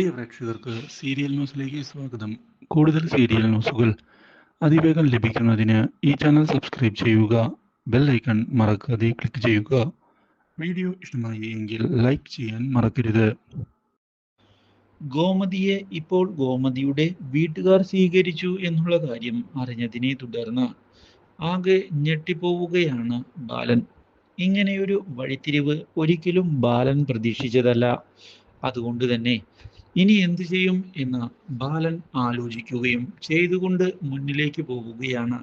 പ്രിയ പ്രേക്ഷകർക്ക് സീരിയൽ ന്യൂസിലേക്ക് സ്വാഗതം. കൂടുതൽ സീരിയൽ ന്യൂസുകൾ അതിവേഗം ലഭിക്കുന്നതിന് ഈ ചാനൽ സബ്സ്ക്രൈബ് ചെയ്യുക ബെൽ ഐക്കൺ മറക്കാതെ ക്ലിക്ക് ചെയ്യുക. വീഡിയോ ഇഷ്ടമായി എങ്കിൽ ലൈക്ക് ചെയ്യാൻ മറക്കരുത്. ഗോമതിയെ ഇപ്പോൾ ഗോമതിയുടെ വീട്ടുകാർ സ്വീകരിച്ചു എന്നുള്ള കാര്യം അറിഞ്ഞതിനെ തുടർന്ന് ആകെ ഞെട്ടിപ്പോവുകയാണ് ബാലൻ. ഇങ്ങനെയൊരു വഴിത്തിരിവ് ഒരിക്കലും ബാലൻ പ്രതീക്ഷിച്ചതല്ല. അതുകൊണ്ട് തന്നെ ഇനി എന്തു ചെയ്യും എന്ന് ബാലൻ ആലോചിക്കുകയും ചെയ്തുകൊണ്ട് മുന്നിലേക്ക് പോവുകയാണ്.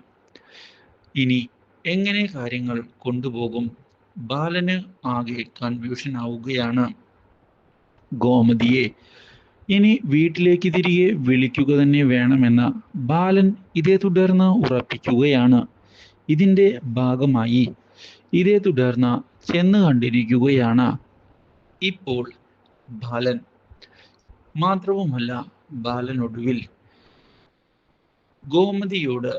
ഇനി എങ്ങനെ കാര്യങ്ങൾ കൊണ്ടുപോകും? ബാലന് ആകെ കൺഫ്യൂഷൻ ആവുകയാണ്. ഗോമതിയെ ഇനി വീട്ടിലേക്ക് തിരികെ വിളിക്കുക തന്നെ വേണമെന്ന് ബാലൻ ഇതേ തുടർന്ന് ഉറപ്പിക്കുകയാണ്. ഇതിന്റെ ഭാഗമായി ഇതേ തുടർന്ന് ചെന്ന് കണ്ടിരിക്കുകയാണ്. ഇപ്പോൾ ബാലൻ മാത്രവുമല്ല ബാലൻ ഒടുവിൽ ഗോമതിയോട്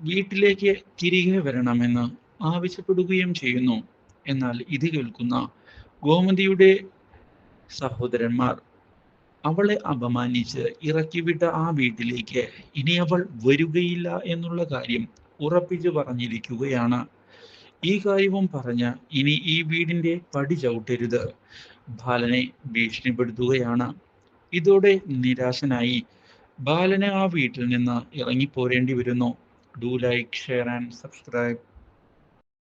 വീട്ടിലേക്ക് തിരികെ വരണമെന്ന് ആവശ്യപ്പെടുകയും ചെയ്യുന്നു. എന്നാൽ ഇത് കേൾക്കുന്ന ഗോമതിയുടെ സഹോദരന്മാർ അവളെ അപമാനിച്ച് ഇറക്കിവിട്ട ആ വീട്ടിലേക്ക് ഇനി അവൾ വരികയില്ല എന്നുള്ള കാര്യം ഉറപ്പിച്ചു പറഞ്ഞിരിക്കുകയാണ്. ഈ കാര്യവും പറഞ്ഞ് ഇനി ഈ വീടിന്റെ പടി ചവിട്ടരുത്. ബാലനെ ഭീഷണിപ്പെടുത്തുകയാണ്. ഇതോടെ നിരാശനായി. ബാലന് ആ വീട്ടിൽ നിന്ന് ഇറങ്ങിപ്പോരേണ്ടി വരുന്നു. Do like share and subscribe